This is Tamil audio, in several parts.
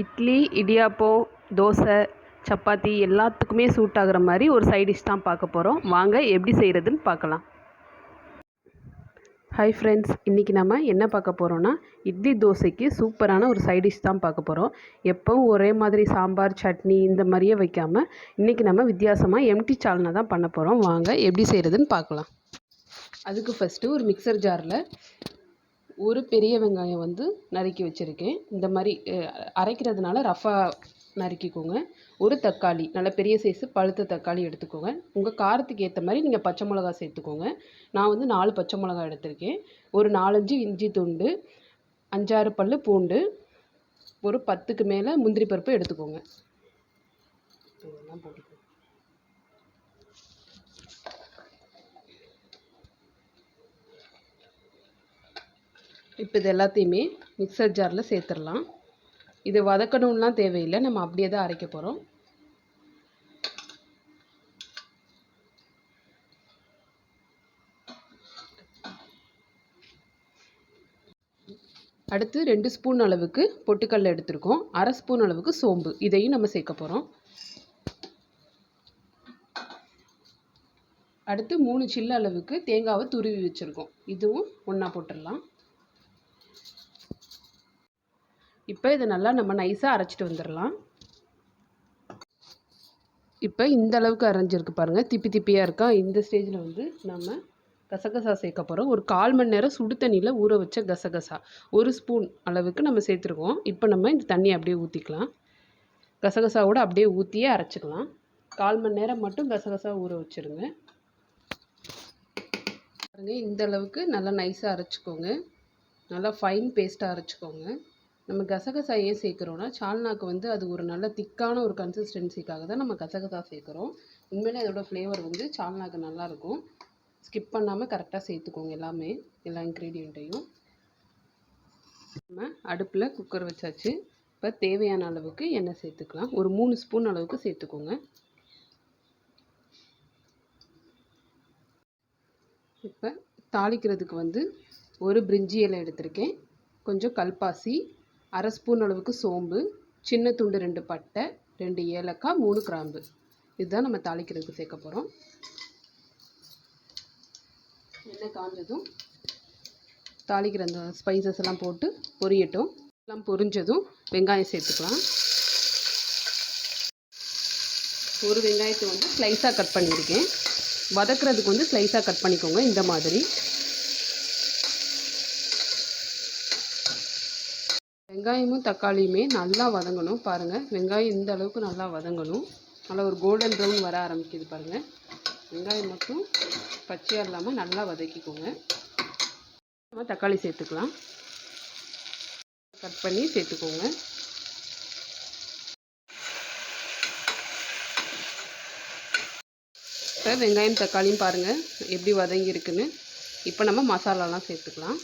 இட்லி இடியாப்பம் தோசை சப்பாத்தி எல்லாத்துக்குமே சூட் ஆகுற மாதிரி ஒரு சைட் டிஷ் தான் பார்க்க போகிறோம் வாங்க எப்படி செய்கிறதுன்னு பார்க்கலாம். ஹாய் ஃப்ரெண்ட்ஸ் இன்றைக்கி நம்ம என்ன பார்க்க போகிறோன்னா இட்லி தோசைக்கு சூப்பரான ஒரு சைட் டிஷ் தான் பார்க்க போகிறோம் எப்பவும் ஒரே மாதிரி சாம்பார் சட்னி இந்த மாதிரியே வைக்காமல் இன்றைக்கி நம்ம வித்தியாசமாக எம்டி சால்னா தான் பண்ண போகிறோம் வாங்க எப்படி செய்கிறதுன்னு பார்க்கலாம். அதுக்கு ஃபஸ்ட்டு ஒரு மிக்சர் ஜாரில் ஒரு பெரிய வெங்காயம் வந்து நறுக்கி வச்சுருக்கேன். இந்த மாதிரி அரைக்கிறதுனால ரஃபாக நறுக்கிக்கோங்க. ஒரு தக்காளி நல்ல பெரிய சைஸு பழுத்த தக்காளி எடுத்துக்கோங்க. உங்கள் காரத்துக்கு ஏற்ற மாதிரி நீங்கள் பச்சை மிளகா சேர்த்துக்கோங்க. நான் வந்து நாலு பச்சை மிளகா எடுத்திருக்கேன். ஒரு நாலஞ்சு இஞ்சி துண்டு அஞ்சாறு பல் பூண்டு ஒரு பத்துக்கு மேலே முந்திரி பருப்பு எடுத்துக்கோங்க. இதெல்லாம் போட்டுக்கோங்க. இப்போ இது எல்லாத்தையுமே மிக்சர் ஜாரில் சேர்த்துடலாம். இது வதக்கணும்லாம் தேவையில்லை. நம்ம அப்படியே தான் அரைக்க போகிறோம் அடுத்து ரெண்டு ஸ்பூன் அளவுக்கு பொட்டுக்கடலை எடுத்திருக்கோம். அரை ஸ்பூன் அளவுக்கு சோம்பு. இதையும் நம்ம சேர்க்க போகிறோம் அடுத்து மூணு சில்லு அளவுக்கு தேங்காவை துருவி வச்சுருக்கோம். இதுவும் ஒன்றா போட்டுடலாம். இப்போ இதை நல்லா நம்ம நைஸாக அரைச்சிட்டு வந்துடலாம் இப்போ இந்த அளவுக்கு அரைஞ்சிருக்கு பாருங்கள் திப்பி திப்பியாக இருக்கா? இந்த ஸ்டேஜில் வந்து நம்ம கசகசா சேர்க்க போகிறோம் ஒரு கால் மணி நேரம் சுடு தண்ணியில் ஊற வச்ச கசகசா. ஒரு ஸ்பூன் அளவுக்கு நம்ம சேர்த்துருக்கோம். இப்போ நம்ம இந்த தண்ணியை அப்படியே ஊற்றிக்கலாம் கசகசாவோட அப்படியே ஊற்றியே அரைச்சிக்கலாம். கால் மணி நேரம் மட்டும் கசகசா ஊற வச்சுருங்க. பாருங்கள் இந்த அளவுக்கு நல்லா நைஸாக அரைச்சிக்கோங்க. நல்லா ஃபைன் பேஸ்ட்டாக அரைச்சிக்கோங்க. நம்ம கசகசா ஏன் சேர்க்குறோன்னா சால்னாக்கு வந்து அது ஒரு நல்ல திக்கான ஒரு கன்சிஸ்டன்சிக்காக தான் நம்ம கசகசா சேர்க்குறோம். உண்மையிலே அதோட ஃப்ளேவர் வந்து சால்னாக்கு நல்லாயிருக்கும். ஸ்கிப் பண்ணாமல் கரெக்டாக சேர்த்துக்கோங்க எல்லாமே எல்லா இன்க்ரீடியண்ட்டையும் நம்ம அடுப்பில் குக்கர் வச்சாச்சு. இப்போ தேவையான அளவுக்கு எண்ணெய் சேர்த்துக்கலாம். ஒரு மூணு ஸ்பூன் அளவுக்கு சேர்த்துக்கோங்க. இப்போ தாளிக்கிறதுக்கு வந்து ஒரு பிரிஞ்சி இலை எடுத்திருக்கேன். கொஞ்சம் கல்பாசி அரை ஸ்பூன் அளவுக்கு சோம்பு சின்ன துண்டு ரெண்டு பட்டை ரெண்டு ஏலக்காய் மூணு கிராம்பு. இதுதான் நம்ம தாளிக்கிறதுக்கு சேர்க்க போகிறோம் எண்ணெய் காஞ்சதும் தாளிக்கிற அந்த ஸ்பைசஸ் எல்லாம் போட்டு பொரியட்டும். எல்லாம் பொரிஞ்சதும் வெங்காயம் சேர்த்துக்கலாம். ஒரு வெங்காயத்தை வந்து ஸ்லைஸாக கட் பண்ணியிருக்கேன். வதக்குறதுக்கு வந்து ஸ்லைஸாக கட் பண்ணிக்கோங்க இந்த மாதிரி. வெங்காயமும் தக்காளியுமே நல்லா வதங்கணும். பாருங்கள் வெங்காயம் இந்த அளவுக்கு நல்லா வதங்கணும். நல்லா ஒரு கோல்டன் ப்ரௌன் வர ஆரம்பிக்குது பாருங்கள் வெங்காயம் மட்டும் பச்சையாக இல்லாமல் நல்லா வதக்கிக்கோங்க. நம்ம தக்காளி சேர்த்துக்கலாம். கட் பண்ணி சேர்த்துக்கோங்க. இப்போ வெங்காயம் தக்காளியும் பாருங்கள் எப்படி வதங்கியிருக்குன்னு இப்போ நம்ம மசாலாலாம் சேர்த்துக்கலாம்.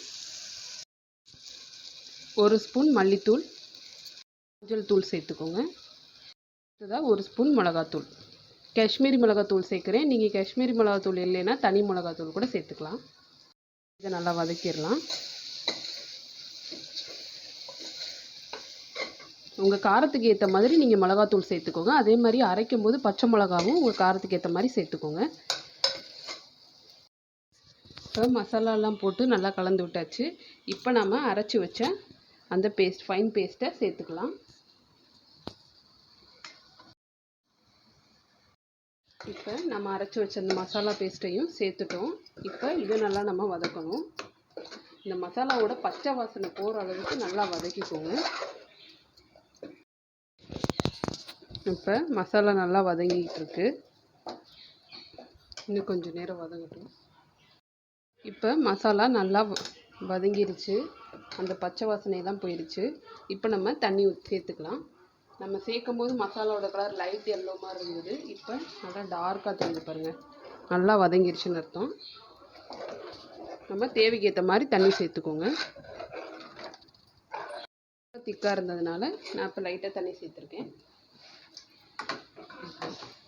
ஒரு ஸ்பூன் மல்லித்தூள். மஞ்சள் தூள் சேர்த்துக்கோங்க. அடுத்ததாக ஒரு ஸ்பூன் மிளகாத்தூள். காஷ்மீரி மிளகாத்தூள் சேர்க்குறேன். நீங்கள் காஷ்மீரி மிளகாத்தூள் இல்லைன்னா தனி மிளகாத்தூள் கூட சேர்த்துக்கலாம். இதை நல்லா வதக்கிடலாம். உங்கள் காரத்துக்கு ஏற்ற மாதிரி நீங்கள் மிளகாத்தூள் சேர்த்துக்கோங்க. அதே மாதிரி அரைக்கும் போது பச்சை மிளகாவும் உங்கள் காரத்துக்கு ஏற்ற மாதிரி சேர்த்துக்கோங்க. இப்போ மசாலாலாம் போட்டு நல்லா கலந்து விட்டாச்சு. இப்போ நம்ம அரைச்சி வச்ச அந்த பேஸ்ட் ஃபைன் பேஸ்ட்டை சேர்த்துக்கலாம். இப்போ நம்ம அரைச்சி வச்ச அந்த மசாலா பேஸ்ட்டையும் சேர்த்துட்டோம். இப்போ இது நல்லா நம்ம வதக்கணும். இந்த மசாலாவோட பச்சை வாசனை போகிற அளவுக்கு நல்லா வதக்கிக்கோங்க. இப்போ மசாலா நல்லா வதங்கிட்டு இருக்கு. இன்னும் கொஞ்சம் நேரம் வதங்கட்டும். இப்போ மசாலா நல்லா வ- வதங்கிருச்சு. அந்த பச்சை வாசனையெல்லாம் போயிடுச்சு. இப்போ நம்ம தண்ணி சேர்த்துக்கலாம். நம்ம சேர்க்கும் போது மசாலாவோட கலர் லைட் எல்லோ மாதிரி இருந்தது. இப்போ நல்லா டார்க்காக தெரிஞ்சு பாருங்கள் நல்லா வதங்கிருச்சுன்னு அர்த்தம். நம்ம தேவைக்கு ஏற்ற மாதிரி தண்ணி சேர்த்துக்கோங்க. திக்காக இருந்ததுனால நான் இப்போ லைட்டாக தண்ணி சேர்த்துருக்கேன்.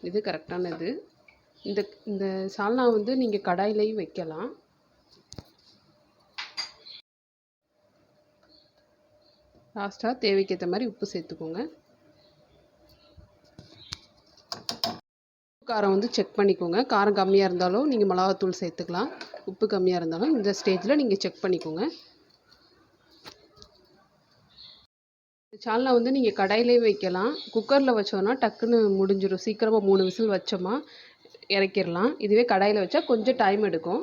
இது கரெக்டான இது இந்த இந்த சால்னா வந்து நீங்கள் கடாயிலையும் வைக்கலாம். லாஸ்ட்டாக தேவைக்கேற்ற மாதிரி உப்பு சேர்த்துக்கோங்க. காரம் வந்து செக் பண்ணிக்கோங்க. காரம் கம்மியாக இருந்தாலும் நீங்கள் மிளகாத்தூள் சேர்த்துக்கலாம். உப்பு கம்மியாக இருந்தாலும் இந்த ஸ்டேஜில் நீங்கள் செக் பண்ணிக்கோங்க. சால்னா வந்து நீங்கள் கடையிலே வைக்கலாம். குக்கரில் வச்சோன்னா டக்குன்னு முடிஞ்சிடும் சீக்கிரமாக மூணு விசில் வச்சோமா இறக்கிடலாம். இதுவே கடாயில் வச்சா கொஞ்சம் டைம் எடுக்கும்.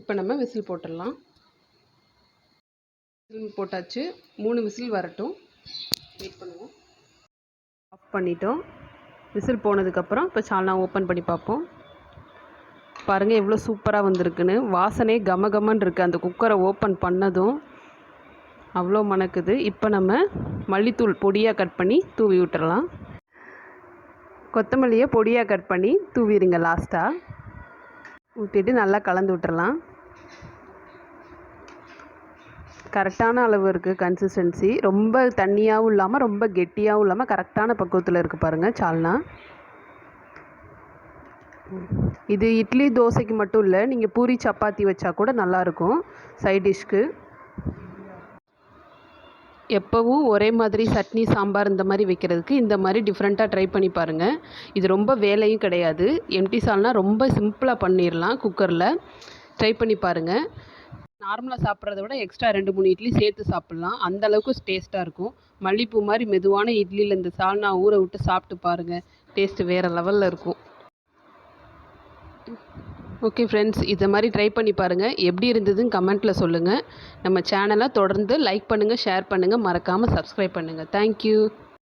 இப்போ நம்ம விசில் போட்டுடலாம். விசில் போட்டாச்சு. மூணு விசில் வரட்டும். வெயிட் பண்ணுவோம். ஆஃப் பண்ணிட்டோம். விசில் போனதுக்கப்புறம் இப்போ சால்னா ஓப்பன் பண்ணி பார்ப்போம். பாருங்கள் எவ்வளோ சூப்பராக வந்திருக்குன்னு. வாசனை கம கமன்னு இருக்குது அந்த குக்கரை ஓப்பன் பண்ணதும் அவ்வளோ மணக்குது. இப்போ நம்ம மல்லித்தூள் பொடியாக கட் பண்ணி தூவி விட்டுறலாம். கொத்தமல்லியை பொடியாக கட் பண்ணி தூவிடுங்க லாஸ்ட்டாக ஊற்றிட்டு நல்லா கலந்து விட்டுறலாம். கரெக்டான அளவு இருக்குது கன்சிஸ்டன்சி ரொம்ப தண்ணியாகவும் இல்லாமல் ரொம்ப கெட்டியாகவும் இல்லாமல் கரெக்டான பக்குவத்தில் இருக்குது பாருங்கள் சால்னா. இது இட்லி தோசைக்கு மட்டும் இல்லை நீங்கள் பூரி சப்பாத்தி வச்சா கூட நல்லாயிருக்கும் சைட் டிஷ்க்கு எப்போவும் ஒரே மாதிரி சட்னி சாம்பார் இந்த மாதிரி வைக்கிறதுக்கு இந்த மாதிரி டிஃப்ரெண்ட்டாக ட்ரை பண்ணி பாருங்கள் இது ரொம்ப வேலையும் கிடையாது. எம்டி சால்னால் ரொம்ப சிம்பிளாக பண்ணிடலாம் குக்கரில் ட்ரை பண்ணி பாருங்கள் நார்மலாக சாப்பிட்றத விட எக்ஸ்ட்ரா ரெண்டு மூணு இட்லி சேர்த்து சாப்பிட்லாம். அந்த அளவுக்கு டேஸ்ட்டாக இருக்கும். மல்லிப்பூ மாதிரி மெதுவான இட்லியில் இந்த சால்னா ஊற விட்டு சாப்பிட்டு பாருங்கள் டேஸ்ட்டு வேறு லெவலில் இருக்கும். ஓகே ஃப்ரெண்ட்ஸ் இதை மாதிரி ட்ரை பண்ணி பாருங்கள் எப்படி இருந்ததுன்னு கமெண்ட்டில் சொல்லுங்கள் நம்ம சேனலை தொடர்ந்து லைக் பண்ணுங்கள் ஷேர் பண்ணுங்கள் மறக்காமல் சப்ஸ்கிரைப் பண்ணுங்கள் தேங்க்யூ